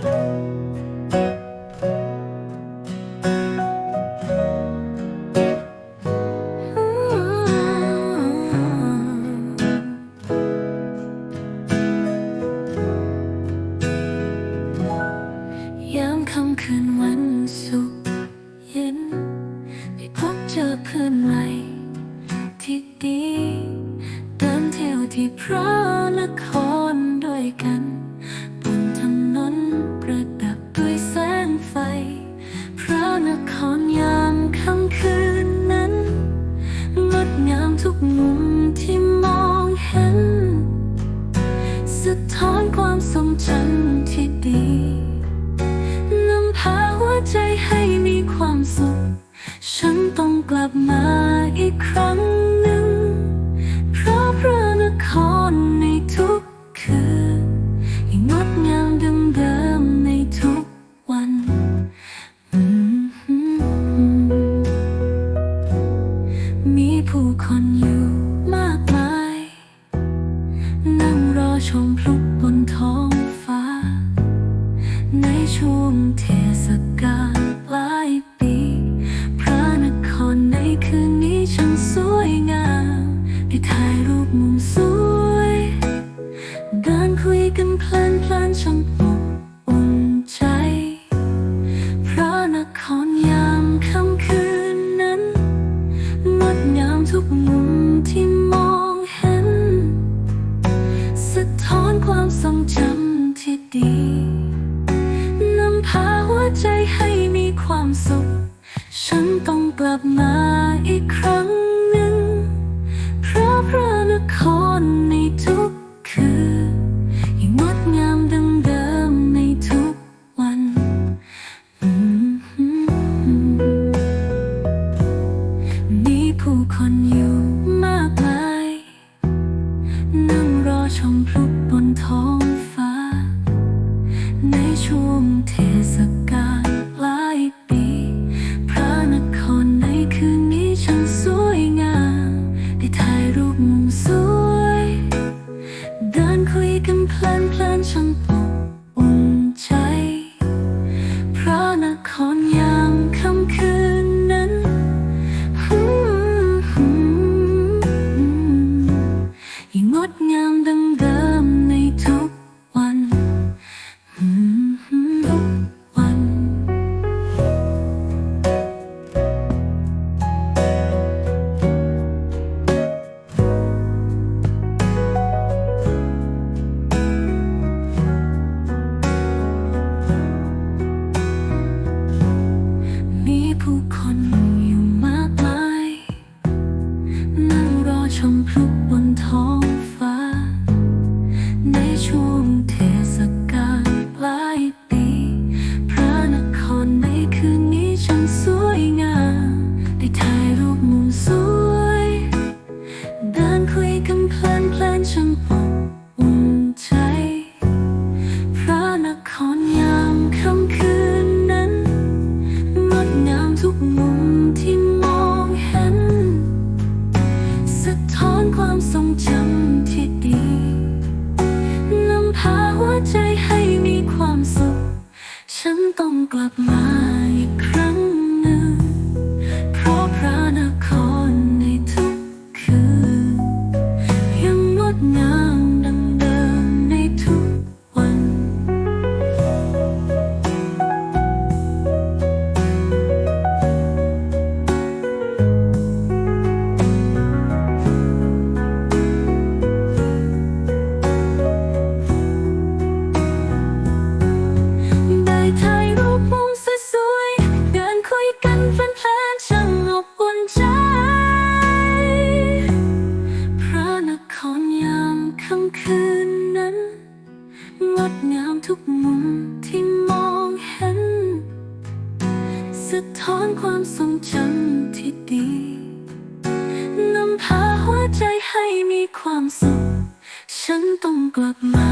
Música สุข ฉันต้องกลับมาอีกครั้ง ฉันต้องกลับมาอีกครั้งหนึ่งเพราะพระนคร 成如 my งดงามทุกมุมที่มองเห็น สะท้อนความทรงจำที่ดีนำพาหัวใจให้มีความสุข ฉันต้องกลับมา